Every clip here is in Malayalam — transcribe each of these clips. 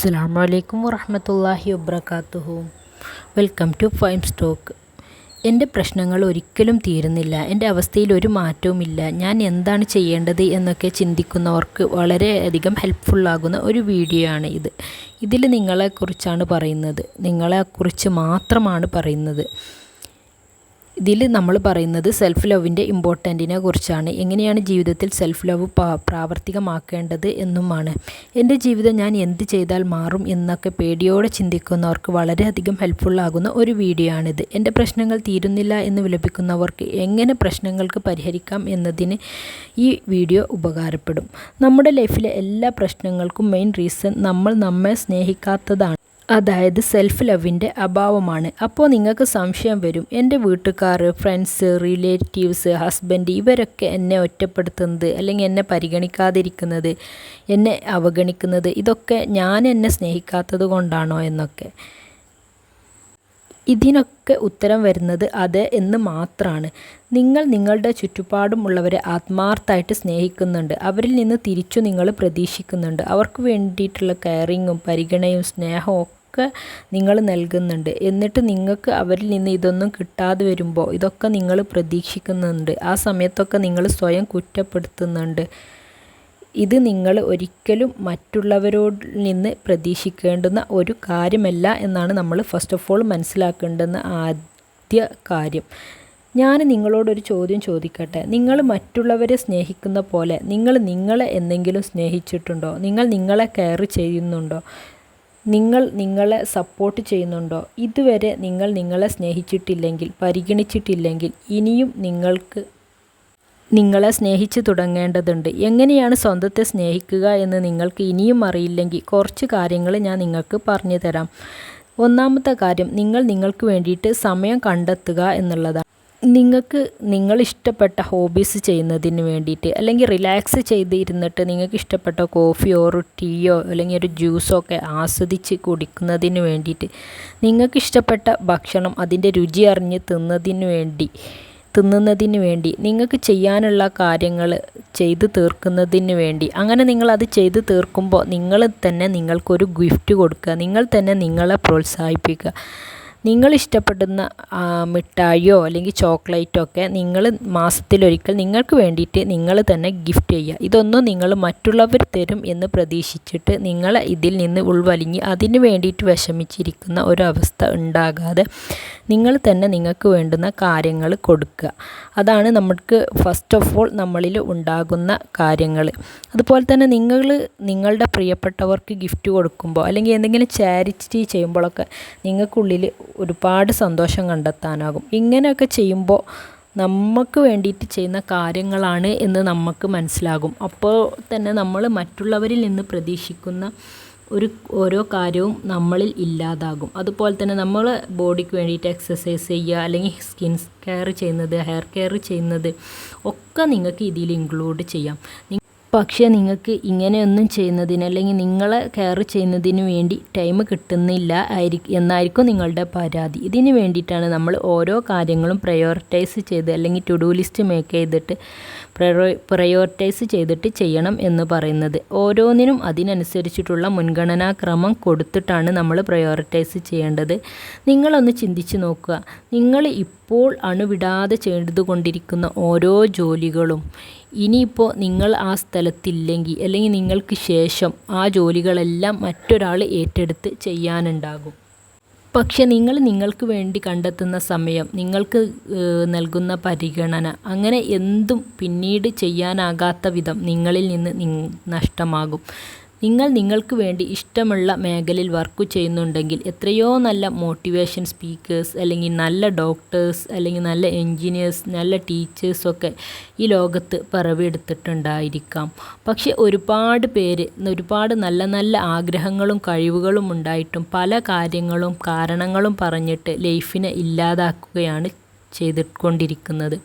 അസ്സാം വലൈക്കും വറഹമത്തല്ലാഹി വബർക്കാത്തുഹു വെൽക്കം ടു ഫൈം സ്റ്റോക്ക്. എന്റെ പ്രശ്നങ്ങൾ ഒരിക്കലും തീരുന്നില്ല. എന്റെ അവസ്ഥയിൽ ഒരു മാറ്റവുമില്ല. ഞാൻ എന്താണ് ചെയ്യേണ്ടത് എന്നൊക്കെ ചിന്തിക്കുന്നവർക്ക് വളരെയധികം ഹെൽപ്ഫുള്ളാകുന്ന ഒരു വീഡിയോ ആണ് ഇത്. ഇതിൽ നിങ്ങളെക്കുറിച്ചാണ് പറയുന്നത്. നിങ്ങളെക്കുറിച്ച് മാത്രമാണ് പറയുന്നത്. ഇതിൽ നമ്മൾ പറയുന്നത് സെൽഫ് ലവിന്റെ ഇമ്പോർട്ടന്റിനെ കുറിച്ചാണ്. എങ്ങനെയാണ് ജീവിതത്തിൽ സെൽഫ് ലവ് പ്രാവർത്തികമാക്കേണ്ടത് എന്നുമാണ്. എന്റെ ജീവിതം ഞാൻ എന്ത് ചെയ്താൽ മാറും എന്നൊക്കെ പേടിയോടെ ചിന്തിക്കുന്നവർക്ക് വളരെയധികം ഹെൽപ്ഫുള്ളാകുന്ന ഒരു വീഡിയോ ആണിത്. എന്റെ പ്രശ്നങ്ങൾ തീരുന്നില്ല എന്ന് വിലപിക്കുന്നവർക്ക് എങ്ങനെ പ്രശ്നങ്ങൾക്ക് പരിഹരിക്കാം എന്നതിന് ഈ വീഡിയോ ഉപകാരപ്പെടും. നമ്മുടെ ലൈഫിലെ എല്ലാ പ്രശ്നങ്ങൾക്കും മെയിൻ റീസൺ നമ്മൾ നമ്മെ സ്നേഹിക്കാത്തതാണ്. അതായത് സെൽഫ് ലവിന്റെ അഭാവമാണ്. അപ്പോൾ നിങ്ങൾക്ക് സംശയം വരും എന്റെ വീട്ടുകാർ ഫ്രണ്ട്സ് റിലേറ്റീവ്സ് ഹസ്ബൻഡ് ഇവരൊക്കെ എന്നെ ഒറ്റപ്പെടുത്തുന്നത് അല്ലെങ്കിൽ എന്നെ പരിഗണിക്കാതിരിക്കുന്നത് എന്നെ അവഗണിക്കുന്നത് ഇതൊക്കെ ഞാൻ എന്നെ സ്നേഹിക്കാത്തത് കൊണ്ടാണോ എന്നൊക്കെ. ഇതിനൊക്കെ ഉത്തരം വരുന്നത് അതെ എന്ന് മാത്രമാണ് നിങ്ങൾ നിങ്ങളുടെ ചുറ്റുപാടും ഉള്ളവരെ ആത്മാർത്ഥമായിട്ട് സ്നേഹിക്കുന്നുണ്ട്. അവരിൽ നിന്ന് തിരിച്ചു നിങ്ങൾ പ്രതീക്ഷിക്കുന്നുണ്ട്. അവർക്ക് വേണ്ടിയിട്ടുള്ള കെയറിങ്ങും പരിഗണയും സ്നേഹവും ഒക്കെ നിങ്ങൾ നൽകുന്നുണ്ട്. എന്നിട്ട് നിങ്ങൾക്ക് അവരിൽ നിന്ന് ഇതൊന്നും കിട്ടാതെ വരുമ്പോൾ ഇതൊക്കെ നിങ്ങൾ പ്രതീക്ഷിക്കുന്നുണ്ട്. ആ സമയത്തൊക്കെ നിങ്ങൾ സ്വയം കുറ്റപ്പെടുത്തുന്നുണ്ട്. ഇത് നിങ്ങൾ ഒരിക്കലും മറ്റുള്ളവരോട് നിന്ന് പ്രതീക്ഷിക്കേണ്ടുന്ന ഒരു കാര്യമല്ല എന്നാണ് നമ്മൾ ഫസ്റ്റ് ഓഫ് ഓൾ മനസ്സിലാക്കേണ്ടുന്ന ആദ്യ കാര്യം. ഞാൻ നിങ്ങളോടൊരു ചോദ്യം ചോദിക്കട്ടെ? നിങ്ങൾ മറ്റുള്ളവരെ സ്നേഹിക്കുന്ന പോലെ നിങ്ങൾ നിങ്ങളെ എന്തെങ്കിലും സ്നേഹിച്ചിട്ടുണ്ടോ? നിങ്ങൾ നിങ്ങളെ കെയർ ചെയ്യുന്നുണ്ടോ? നിങ്ങൾ നിങ്ങളെ സപ്പോർട്ട് ചെയ്യുന്നുണ്ടോ? ഇതുവരെ നിങ്ങൾ നിങ്ങളെ സ്നേഹിച്ചിട്ടില്ലെങ്കിൽ പരിഗണിച്ചിട്ടില്ലെങ്കിൽ ഇനിയും നിങ്ങൾക്ക് നിങ്ങളെ സ്നേഹിച്ചു തുടങ്ങേണ്ടതുണ്ട്. എങ്ങനെയാണ് സ്വന്തത്തെ സ്നേഹിക്കുക എന്ന് നിങ്ങൾക്ക് ഇനിയും അറിയില്ലെങ്കിൽ കുറച്ച് കാര്യങ്ങൾ ഞാൻ നിങ്ങൾക്ക് പറഞ്ഞു തരാം ഒന്നാമത്തെ കാര്യം നിങ്ങൾ നിങ്ങൾക്ക് വേണ്ടിയിട്ട് സമയം കണ്ടെത്തുക എന്നുള്ളതാണ്. നിങ്ങൾക്ക് നിങ്ങൾ ഇഷ്ടപ്പെട്ട ഹോബീസ് ചെയ്യുന്നതിന് വേണ്ടിയിട്ട് അല്ലെങ്കിൽ റിലാക്സ് ചെയ്തിരുന്നിട്ട് നിങ്ങൾക്ക് ഇഷ്ടപ്പെട്ട കോഫിയോ ഒരു ടീയോ അല്ലെങ്കിൽ ഒരു ജ്യൂസോ ഒക്കെ ആസ്വദിച്ച് കുടിക്കുന്നതിന് വേണ്ടിയിട്ട് നിങ്ങൾക്ക് ഇഷ്ടപ്പെട്ട ഭക്ഷണം അതിന്റെ രുചി അറിഞ്ഞ് തിന്നതിന് വേണ്ടി തിന്നുന്നതിന് വേണ്ടി നിങ്ങൾക്ക് ചെയ്യാനുള്ള കാര്യങ്ങൾ ചെയ്തു തീർക്കുന്നതിന് വേണ്ടി അങ്ങനെ നിങ്ങളത് ചെയ്തു തീർക്കുമ്പോൾ നിങ്ങൾ തന്നെ നിങ്ങൾക്കൊരു ഗിഫ്റ്റ് കൊടുക്കുക നിങ്ങൾ തന്നെ നിങ്ങളെ പ്രോത്സാഹിപ്പിക്കുക. നിങ്ങൾ ഇഷ്ടപ്പെടുന്ന മിഠായിയോ അല്ലെങ്കിൽ ചോക്ലേറ്റോ ഒക്കെ നിങ്ങൾ മാസത്തിലൊരിക്കൽ നിങ്ങൾക്ക് വേണ്ടിയിട്ട് നിങ്ങൾ തന്നെ ഗിഫ്റ്റ് ചെയ്യുക. ഇതൊന്നും നിങ്ങൾ മറ്റുള്ളവർ തരും എന്ന് പ്രതീക്ഷിച്ചിട്ട് നിങ്ങൾ ഇതിൽ നിന്ന് ഉൾവലിഞ്ഞ് അതിന് വേണ്ടിയിട്ട് വിഷമിച്ചിരിക്കുന്ന ഒരവസ്ഥ ഉണ്ടാകാതെ നിങ്ങൾ തന്നെ നിങ്ങൾക്ക് വേണ്ടുന്ന കാര്യങ്ങൾ കൊടുക്കുക. അതാണ് നമുക്ക് ഫസ്റ്റ് ഓഫ് ഓൾ നമ്മളിൽ ഉണ്ടാകുന്ന കാര്യങ്ങൾ. അതുപോലെ തന്നെ നിങ്ങൾ നിങ്ങളുടെ പ്രിയപ്പെട്ടവർക്ക് ഗിഫ്റ്റ് കൊടുക്കുമ്പോൾ അല്ലെങ്കിൽ എന്തെങ്കിലും ചാരിറ്റി ചെയ്യുമ്പോഴൊക്കെ നിങ്ങൾക്കുള്ളിൽ ഒരുപാട് സന്തോഷം കണ്ടെത്താനാകും. ഇങ്ങനെയൊക്കെ ചെയ്യുമ്പോൾ നമുക്ക് വേണ്ടിയിട്ട് ചെയ്യുന്ന കാര്യങ്ങളാണ് എന്ന് നമുക്ക് മനസ്സിലാകും. അപ്പോൾ തന്നെ നമ്മൾ മറ്റുള്ളവരിൽ നിന്ന് പ്രതീക്ഷിക്കുന്ന ഒരു ഓരോ കാര്യവും നമ്മളിൽ ഇല്ലാതാകും. അതുപോലെ തന്നെ നമ്മൾ ബോഡിക്ക് വേണ്ടിയിട്ട് എക്സസൈസ് ചെയ്യുക അല്ലെങ്കിൽ സ്കിൻ കെയർ ചെയ്യുന്നത് ഹെയർ കെയർ ചെയ്യുന്നത് ഒക്കെ നിങ്ങൾക്ക് ഇതിൽ ഇൻക്ലൂഡ് ചെയ്യാം. പക്ഷേ നിങ്ങൾക്ക് ഇങ്ങനെയൊന്നും ചെയ്യുന്നതിന് അല്ലെങ്കിൽ നിങ്ങളെ കെയർ ചെയ്യുന്നതിന് വേണ്ടി ടൈം കിട്ടുന്നില്ല ആയിരിക്കും എന്നായിരിക്കും നിങ്ങളുടെ പരാതി. ഇതിന് വേണ്ടിയിട്ടാണ് നമ്മൾ ഓരോ കാര്യങ്ങളും പ്രയോറിറ്റൈസ് ചെയ്ത് അല്ലെങ്കിൽ ടു ഡു ലിസ്റ്റ് മേക്ക് ചെയ്തിട്ട് പ്രയോറിറ്റൈസ് ചെയ്തിട്ട് ചെയ്യണം എന്ന് പറയുന്നത്. ഓരോന്നിനും അതിനനുസരിച്ചിട്ടുള്ള മുൻഗണനാക്രമം കൊടുത്തിട്ടാണ് നമ്മൾ പ്രയോറിറ്റൈസ് ചെയ്യേണ്ടത്. നിങ്ങളൊന്ന് ചിന്തിച്ച് നോക്കുക. നിങ്ങൾ ഇപ്പോൾ അണുവിടാതെ ചെയ്തുകൊണ്ടിരിക്കുന്ന ഓരോ ജോലികളും ഇനിയിപ്പോൾ നിങ്ങൾ ആ സ്ഥലത്തില്ലെങ്കിൽ അല്ലെങ്കിൽ നിങ്ങൾക്ക് ശേഷം ആ ജോലികളെല്ലാം മറ്റൊരാൾ ഏറ്റെടുത്ത് ചെയ്യാനുണ്ടാകും. പക്ഷെ നിങ്ങൾ നിങ്ങൾക്ക് വേണ്ടി കണ്ടെത്തുന്ന സമയം നിങ്ങൾക്ക് നൽകുന്ന പരിഗണന അങ്ങനെ എന്തും പിന്നീട് ചെയ്യാനാകാത്ത വിധം നിങ്ങളിൽ നിന്ന് നഷ്ടമാകും. നിങ്ങൾ നിങ്ങൾക്ക് വേണ്ടി ഇഷ്ടമുള്ള മേഖലയിൽ വർക്ക് ചെയ്യുന്നുണ്ടെങ്കിൽ എത്രയോ നല്ല മോട്ടിവേഷൻ സ്പീക്കേഴ്സ് അല്ലെങ്കിൽ നല്ല ഡോക്ടേഴ്സ് അല്ലെങ്കിൽ നല്ല എൻജിനീയേഴ്സ് നല്ല ടീച്ചേഴ്സൊക്കെ ഈ ലോകത്ത് പിറവിയെടുത്തിട്ടുണ്ടായിരിക്കാം പക്ഷെ ഒരുപാട് പേര് ഒരുപാട് നല്ല നല്ല ആഗ്രഹങ്ങളും കഴിവുകളും ഉണ്ടായിട്ടും പല കാര്യങ്ങളും കാരണങ്ങളും പറഞ്ഞിട്ട് ലൈഫിനെ ഇല്ലാതാക്കുകയാണ് ചെയ്തുകൊണ്ടിരിക്കുന്നത്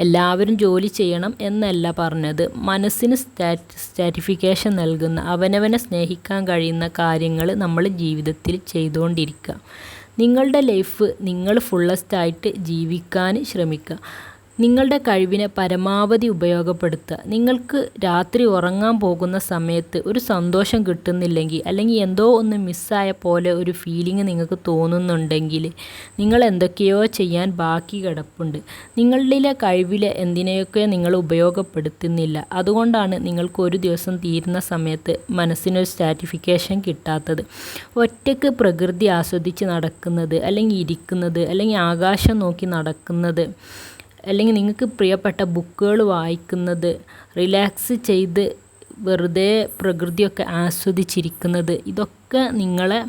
എല്ലാവരും ജോലി ചെയ്യണം എന്നല്ല പറഞ്ഞത്. മനസ്സിന് സ്റ്റാറ്റിഫിക്കേഷൻ നൽകുന്ന അവനവനെ സ്നേഹിക്കാൻ കഴിയുന്ന കാര്യങ്ങൾ നമ്മൾ ജീവിതത്തിൽ ചെയ്തുകൊണ്ടിരിക്കുക. നിങ്ങളുടെ ലൈഫ് നിങ്ങൾ ഫുള്ളസ്റ്റായിട്ട് ജീവിക്കാൻ ശ്രമിക്കുക. നിങ്ങളുടെ കഴിവിനെ പരമാവധി ഉപയോഗപ്പെടുത്തുക. നിങ്ങൾക്ക് രാത്രി ഉറങ്ങാൻ പോകുന്ന സമയത്ത് ഒരു സന്തോഷം കിട്ടുന്നില്ലെങ്കിൽ അല്ലെങ്കിൽ എന്തോ ഒന്ന് മിസ്സായ പോലെ ഒരു ഫീലിംഗ് നിങ്ങൾക്ക് തോന്നുന്നുണ്ടെങ്കിൽ നിങ്ങൾ എന്തൊക്കെയോ ചെയ്യാൻ ബാക്കി കിടപ്പുണ്ട്. നിങ്ങളിലെ കഴിവിലെ എന്തിനെയൊക്കെ നിങ്ങൾ ഉപയോഗപ്പെടുത്തുന്നില്ല. അതുകൊണ്ടാണ് നിങ്ങൾക്ക് ഒരു ദിവസം തീരുന്ന സമയത്ത് മനസ്സിനൊരു സ്റ്റാറ്റിഫിക്കേഷൻ കിട്ടാത്തത്. ഒറ്റയ്ക്ക് പ്രകൃതി ആസ്വദിച്ച് നടക്കുന്നത് അല്ലെങ്കിൽ ഇരിക്കുന്നത് അല്ലെങ്കിൽ ആകാശം നോക്കി നടക്കുന്നത് അല്ലെങ്കിൽ നിങ്ങൾക്ക് പ്രിയപ്പെട്ട ബുക്കുകൾ വായിക്കുന്നത് റിലാക്സ് ചെയ്ത് വെറുതെ പ്രകൃതിയൊക്കെ ആസ്വദിച്ചിരിക്കുന്നത് ഇതൊക്കെ നിങ്ങളെ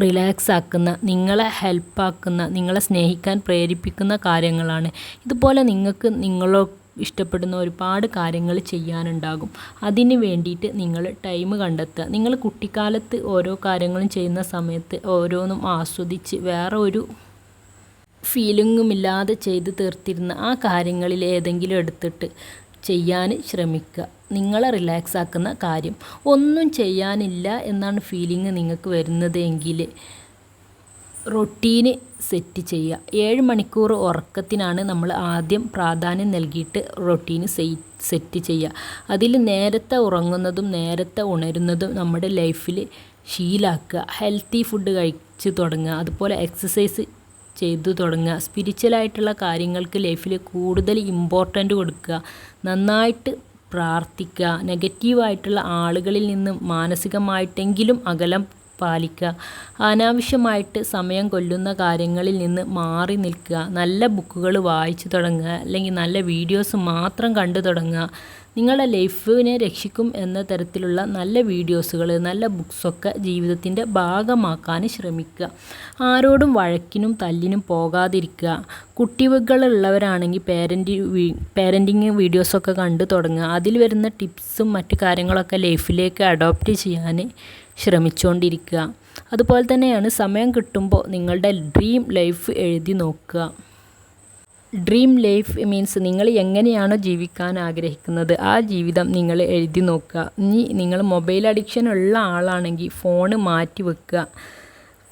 റിലാക്സ് ആക്കുന്ന നിങ്ങളെ ഹെൽപ്പാക്കുന്ന നിങ്ങളെ സ്നേഹിക്കാൻ പ്രേരിപ്പിക്കുന്ന കാര്യങ്ങളാണ്. ഇതുപോലെ നിങ്ങൾക്ക് നിങ്ങളോ ഇഷ്ടപ്പെടുന്ന ഒരുപാട് കാര്യങ്ങൾ ചെയ്യാനുണ്ടാകും. അതിന് വേണ്ടിയിട്ട് നിങ്ങൾ ടൈം കണ്ടെത്തുക. നിങ്ങൾ കുട്ടിക്കാലത്ത് ഓരോ കാര്യങ്ങളും ചെയ്യുന്ന സമയത്ത് ഓരോന്നും ആസ്വദിച്ച് വേറെ ഒരു ഫീലിങ്ങുമില്ലാതെ ചെയ്ത് തീർത്തിരുന്ന ആ കാര്യങ്ങളിൽ ഏതെങ്കിലും എടുത്തിട്ട് ചെയ്യാൻ ശ്രമിക്കുക. നിങ്ങളെ റിലാക്സ് ആക്കുന്ന കാര്യം. ഒന്നും ചെയ്യാനില്ല എന്നാണ് ഫീലിംഗ് നിങ്ങൾക്ക് വരുന്നതെങ്കിൽ റൊട്ടീന് സെറ്റ് ചെയ്യുക. ഏഴ് മണിക്കൂർ ഉറക്കത്തിനാണ് നമ്മൾ ആദ്യം പ്രാധാന്യം നൽകിയിട്ട് റൊട്ടീന് സെറ്റ് ചെയ്യുക. അതിൽ നേരത്തെ ഉറങ്ങുന്നതും നേരത്തെ ഉണരുന്നതും നമ്മുടെ ലൈഫിൽ ശീലാക്കുക. ഹെൽത്തി ഫുഡ് കഴിച്ച് തുടങ്ങുക. അതുപോലെ എക്സസൈസ് ചെയ്തു തുടങ്ങുക. സ്പിരിച്വലായിട്ടുള്ള കാര്യങ്ങൾക്ക് ലൈഫിൽ കൂടുതൽ ഇമ്പോർട്ടന്റ് കൊടുക്കുക. നന്നായിട്ട് പ്രാർത്ഥിക്കുക. നെഗറ്റീവായിട്ടുള്ള ആളുകളിൽ നിന്ന് മാനസികമായിട്ടെങ്കിലും അകലം പാലിക്കുക. അനാവശ്യമായിട്ട് സമയം കൊല്ലുന്ന കാര്യങ്ങളിൽ നിന്ന് മാറി നിൽക്കുക. നല്ല ബുക്കുകൾ വായിച്ചു തുടങ്ങുക. അല്ലെങ്കിൽ നല്ല വീഡിയോസ് മാത്രം കണ്ടു തുടങ്ങുക. നിങ്ങളുടെ ലൈഫിനെ രക്ഷിക്കും എന്ന തരത്തിലുള്ള നല്ല വീഡിയോസുകൾ നല്ല ബുക്സൊക്കെ ജീവിതത്തിന്റെ ഭാഗമാക്കാൻ ശ്രമിക്കുക. ആരോടും വഴക്കിനും തല്ലിനും പോകാതിരിക്കുക. കുട്ടികളുള്ളവരാണെങ്കിൽ പേരന്റ് പേരന്റിങ് വീഡിയോസൊക്കെ കണ്ടു തുടങ്ങുക. അതിൽ വരുന്ന ടിപ്സും മറ്റു കാര്യങ്ങളൊക്കെ ലൈഫിലേക്ക് അഡോപ്റ്റ് ചെയ്യാൻ ശ്രമിച്ചുകൊണ്ടിരിക്കുക. അതുപോലെ തന്നെയാണ് സമയം കിട്ടുമ്പോൾ നിങ്ങളുടെ ഡ്രീം ലൈഫ് എഴുതി നോക്കുക. ഡ്രീം ലൈഫ് മീൻസ് നിങ്ങൾ എങ്ങനെയാണോ ജീവിക്കാൻ ആഗ്രഹിക്കുന്നത്. ആ ജീവിതം നിങ്ങൾ എഴുതി നോക്കുക. ഇനി നിങ്ങൾ മൊബൈൽ അഡിക്ഷൻ ഉള്ള ആളാണെങ്കിൽ ഫോണ് മാറ്റി വെക്കുക.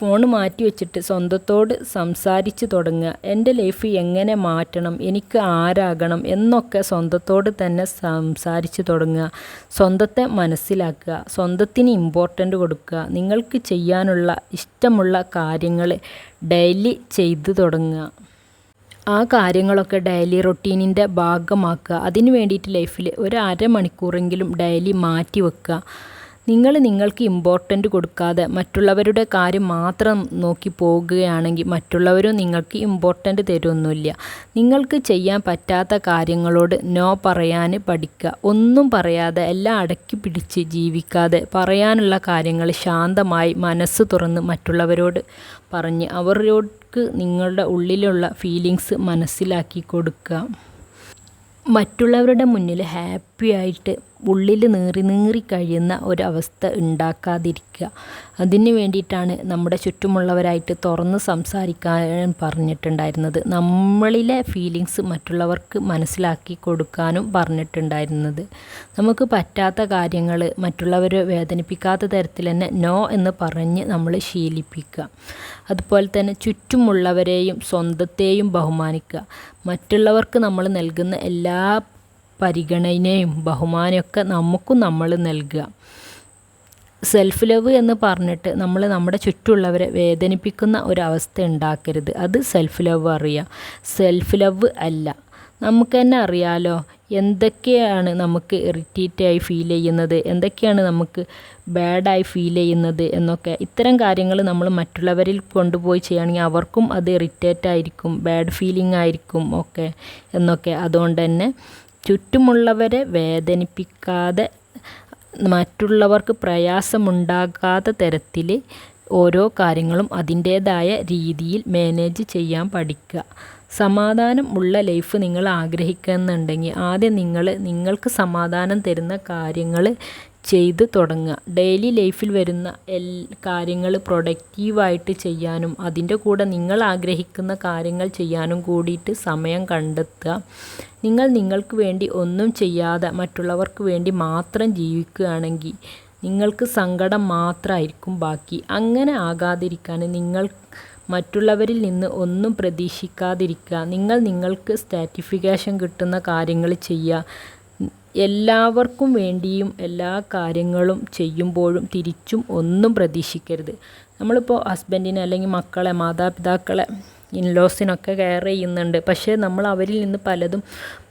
ഫോണ് മാറ്റി വെച്ചിട്ട് സ്വന്തത്തോട് സംസാരിച്ച് തുടങ്ങുക. എന്റെ ലൈഫ് എങ്ങനെ മാറ്റണം? എനിക്ക് ആരാകണം? എന്നൊക്കെ സ്വന്തത്തോട് തന്നെ സംസാരിച്ച് തുടങ്ങുക. സ്വന്തത്തെ മനസ്സിലാക്കുക. സ്വന്തത്തിന് ഇമ്പോർട്ടന്റ് കൊടുക്കുക. നിങ്ങൾക്ക് ചെയ്യാനുള്ള ഇഷ്ടമുള്ള കാര്യങ്ങൾ ഡെയിലി ചെയ്തു തുടങ്ങുക. ആ കാര്യങ്ങളൊക്കെ ഡെയിലി റൊട്ടീനിന്റെ ഭാഗമാക്കുക. അതിന് വേണ്ടിയിട്ട് ലൈഫിൽ ഒരു അരമണിക്കൂറെങ്കിലും ഡെയിലി മാറ്റി വെക്കുക. നിങ്ങൾ നിങ്ങൾക്ക് ഇമ്പോർട്ടന്റ് കൊടുക്കാതെ മറ്റുള്ളവരുടെ കാര്യം മാത്രം നോക്കി പോകുകയാണെങ്കിൽ മറ്റുള്ളവരും നിങ്ങൾക്ക് ഇമ്പോർട്ടന്റ് തരുമൊന്നുമില്ല. നിങ്ങൾക്ക് ചെയ്യാൻ പറ്റാത്ത കാര്യങ്ങളോട് നോ പറയാൻ പഠിക്കുക. ഒന്നും പറയാതെ എല്ലാം അടക്കി പിടിച്ച് ജീവിക്കാതെ പറയാനുള്ള കാര്യങ്ങൾ ശാന്തമായി മനസ്സ് തുറന്ന് മറ്റുള്ളവരോട് പറഞ്ഞ് അവരോട് നിങ്ങളുടെ ഉള്ളിലുള്ള ഫീലിങ്സ് മനസ്സിലാക്കി കൊടുക്കുക. മറ്റുള്ളവരുടെ മുന്നിൽ ഹാപ്പി ആയിട്ട് ഉള്ളിൽ നീറി നീറി കഴിയുന്ന ഒരവസ്ഥ ഉണ്ടാക്കാതിരിക്കുക. അതിന് വേണ്ടിയിട്ടാണ് നമ്മുടെ ചുറ്റുമുള്ളവരായിട്ട് തുറന്ന് സംസാരിക്കാൻ പറഞ്ഞിട്ടുണ്ടായിരുന്നത്. നമ്മളിലെ ഫീലിങ്സ് മറ്റുള്ളവർക്ക് മനസ്സിലാക്കി കൊടുക്കാനും പറഞ്ഞിട്ടുണ്ടായിരുന്നത്. നമുക്ക് പറ്റാത്ത കാര്യങ്ങൾ മറ്റുള്ളവരെ വേദനിപ്പിക്കാത്ത തരത്തിൽ തന്നെ നോ എന്ന് പറഞ്ഞ് നമ്മൾ ശീലിപ്പിക്കുക. അതുപോലെ തന്നെ ചുറ്റുമുള്ളവരെയും സ്വന്തത്തെയും ബഹുമാനിക്കുക. മറ്റുള്ളവർക്ക് നമ്മൾ നൽകുന്ന എല്ലാ പരിഗണനയും ബഹുമാനമൊക്കെ നമുക്കും നമ്മൾ നൽകുക. സെൽഫ് ലവ് എന്ന് പറഞ്ഞിട്ട് നമ്മൾ നമ്മുടെ ചുറ്റുമുള്ളവരെ വേദനിപ്പിക്കുന്ന ഒരവസ്ഥ ഉണ്ടാക്കരുത്. അത് സെൽഫ് ലവ് അറിയാം. സെൽഫ് ലവ് അല്ല. നമുക്ക് തന്നെ അറിയാലോ എന്തൊക്കെയാണ് നമുക്ക് ഇറിറ്റേറ്റായി ഫീൽ ചെയ്യുന്നത്? എന്തൊക്കെയാണ് നമുക്ക് ബാഡായി ഫീൽ ചെയ്യുന്നത്? എന്നൊക്കെ. ഇത്തരം കാര്യങ്ങൾ നമ്മൾ മറ്റുള്ളവരിൽ കൊണ്ടുപോയി ചെയ്യുകയാണെങ്കിൽ അവർക്കും അത് ഇറിറ്റേറ്റ് ആയിരിക്കും ബാഡ് ഫീലിംഗ് ആയിരിക്കും ഒക്കെ. എന്നൊക്കെ. അതുകൊണ്ട് തന്നെ ചുറ്റുമുള്ളവരെ വേദനിപ്പിക്കാതെ മറ്റുള്ളവർക്ക് പ്രയാസമുണ്ടാകാത്ത തരത്തിൽ ഓരോ കാര്യങ്ങളും അതിന്റേതായ രീതിയിൽ മാനേജ് ചെയ്യാൻ പഠിക്കുക. സമാധാനം ഉള്ള ലൈഫ് നിങ്ങൾ ആഗ്രഹിക്കുന്നുണ്ടെങ്കിൽ ആദ്യം നിങ്ങൾ നിങ്ങൾക്ക് സമാധാനം തരുന്ന കാര്യങ്ങൾ ചെയ്ത് തുടങ്ങുക. ഡെയിലി ലൈഫിൽ വരുന്ന എൽ കാര്യങ്ങൾ പ്രൊഡക്റ്റീവായിട്ട് ചെയ്യാനും അതിന്റെ കൂടെ നിങ്ങൾ ആഗ്രഹിക്കുന്ന കാര്യങ്ങൾ ചെയ്യാനും കൂടിയിട്ട് സമയം കണ്ടെത്തുക. നിങ്ങൾ നിങ്ങൾക്ക് വേണ്ടി ഒന്നും ചെയ്യാതെ മറ്റുള്ളവർക്ക് വേണ്ടി മാത്രം ജീവിക്കുകയാണെങ്കിൽ നിങ്ങൾക്ക് സങ്കടം മാത്രമായിരിക്കും ബാക്കി. അങ്ങനെ ആകാതിരിക്കാൻ നിങ്ങൾ മറ്റുള്ളവരിൽ നിന്ന് ഒന്നും പ്രതീക്ഷിക്കാതിരിക്കുക. നിങ്ങൾ നിങ്ങൾക്ക് സ്റ്റാറ്റിഫിക്കേഷൻ കിട്ടുന്ന കാര്യങ്ങൾ ചെയ്യുക. എല്ലാവർക്കും വേണ്ടിയും എല്ലാ കാര്യങ്ങളും ചെയ്യുമ്പോഴും തിരിച്ചും ഒന്നും പ്രതീക്ഷിക്കരുത്. നമ്മളിപ്പോൾ ഹസ്ബൻഡിനെ അല്ലെങ്കിൽ മക്കളെ മാതാപിതാക്കളെ ഇൻലോസിനൊക്കെ കെയർ ചെയ്യുന്നുണ്ട്. പക്ഷേ നമ്മൾ അവരിൽ നിന്ന് പലതും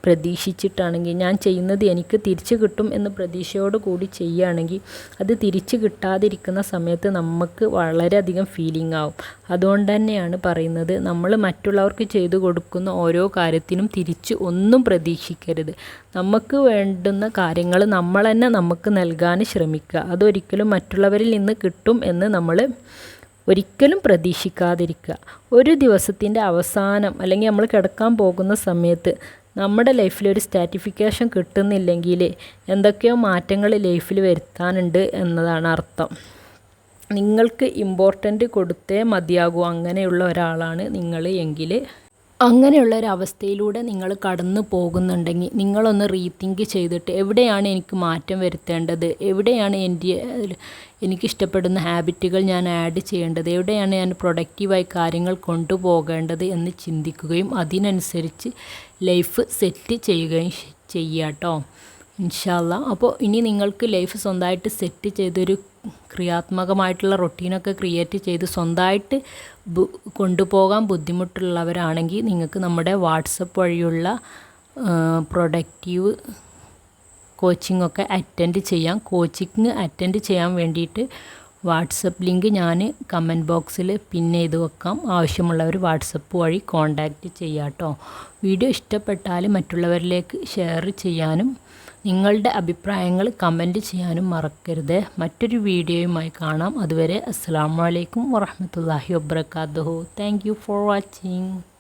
പ്രതീക്ഷിച്ചിട്ടാണെങ്കിൽ ഞാൻ ചെയ്യുന്നത് എനിക്ക് തിരിച്ചു കിട്ടും എന്ന് പ്രതീക്ഷയോട് കൂടി ചെയ്യുകയാണെങ്കിൽ അത് തിരിച്ചു കിട്ടാതിരിക്കുന്ന സമയത്ത് നമുക്ക് വളരെയധികം ഫീലിംഗ് ആവും. അതുകൊണ്ട് തന്നെയാണ് പറയുന്നത് നമ്മൾ മറ്റുള്ളവർക്ക് ചെയ്തു കൊടുക്കുന്ന ഓരോ കാര്യത്തിനും തിരിച്ച് ഒന്നും പ്രതീക്ഷിക്കരുത്. നമുക്ക് വേണ്ടുന്ന കാര്യങ്ങൾ നമ്മൾ തന്നെ നമുക്ക് നൽകാൻ ശ്രമിക്കുക. അതൊരിക്കലും മറ്റുള്ളവരിൽ നിന്ന് കിട്ടും എന്ന് നമ്മൾ ഒരിക്കലും പ്രതീക്ഷിക്കാതിരിക്കുക. ഒരു ദിവസത്തിന്റെ അവസാനം അല്ലെങ്കിൽ നമ്മൾ കിടക്കാൻ പോകുന്ന സമയത്ത് നമ്മുടെ ലൈഫിൽ ഒരു സ്റ്റാറ്റിഫിക്കേഷൻ കിട്ടുന്നില്ലെങ്കിൽ എന്തൊക്കെയോ മാറ്റങ്ങൾ ലൈഫിൽ വരുത്താനുണ്ട് എന്നതാണ് അർത്ഥം. നിങ്ങൾക്ക് ഇമ്പോർട്ടന്റ് കൊടുത്തേ മതിയാകൂ. അങ്ങനെയുള്ള ഒരാളാണ് നിങ്ങൾ എങ്കിൽ അങ്ങനെയുള്ള ഒരു അവസ്ഥയിലൂടെ നിങ്ങൾ കടന്നു പോകുന്നുണ്ടെങ്കിൽ നിങ്ങളൊന്ന് റീതിങ്ക് ചെയ്തിട്ട് എവിടെയാണ് എനിക്ക് മാറ്റം വരുത്തേണ്ടത്? എവിടെയാണ് എന്റെ എനിക്കിഷ്ടപ്പെടുന്ന ഹാബിറ്റുകൾ ഞാൻ ആഡ് ചെയ്യേണ്ടത്? എവിടെയാണ് ഞാൻ പ്രൊഡക്റ്റീവായി കാര്യങ്ങൾ കൊണ്ടുപോകേണ്ടത് എന്ന് ചിന്തിക്കുകയും അതിനനുസരിച്ച് ലൈഫ് സെറ്റ് ചെയ്യുകയും ചെയ്യാട്ടോ ഇൻഷാല്ല അപ്പോൾ ഇനി നിങ്ങൾക്ക് ലൈഫ് സ്വന്തമായിട്ട് സെറ്റ് ചെയ്തൊരു ക്രിയാത്മകമായിട്ടുള്ള റൊട്ടീനൊക്കെ ക്രിയേറ്റ് ചെയ്ത് സ്വന്തമായിട്ട് കൊണ്ടുപോകാൻ ബുദ്ധിമുട്ടുള്ളവരാണെങ്കിൽ നിങ്ങൾക്ക് നമ്മുടെ വാട്സപ്പ് വഴിയുള്ള പ്രൊഡക്റ്റീവ് കോച്ചിങ് ഒക്കെ അറ്റൻഡ് ചെയ്യാം. കോച്ചിങ് അറ്റൻഡ് ചെയ്യാൻ വേണ്ടിയിട്ട് വാട്സപ്പ് ലിങ്ക് ഞാൻ കമന്റ് ബോക്സിൽ പിൻ ചെയ്ത് വെക്കാം. ആവശ്യമുള്ളവർ വാട്സപ്പ് വഴി കോൺടാക്റ്റ് ചെയ്യാം കേട്ടോ. വീഡിയോ ഇഷ്ടപ്പെട്ടാൽ മറ്റുള്ളവരിലേക്ക് ഷെയർ ചെയ്യാനും നിങ്ങളുടെ അഭിപ്രായങ്ങൾ കമന്റ് ചെയ്യാനും മറക്കരുത്. മറ്റൊരു വീഡിയോയുമായി കാണാം. അതുവരെ അസ്സാം വലൈക്കും വറഹമത്തല്ലാഹി വാബർക്കാത്തു താങ്ക് ഫോർ വാച്ചിങ്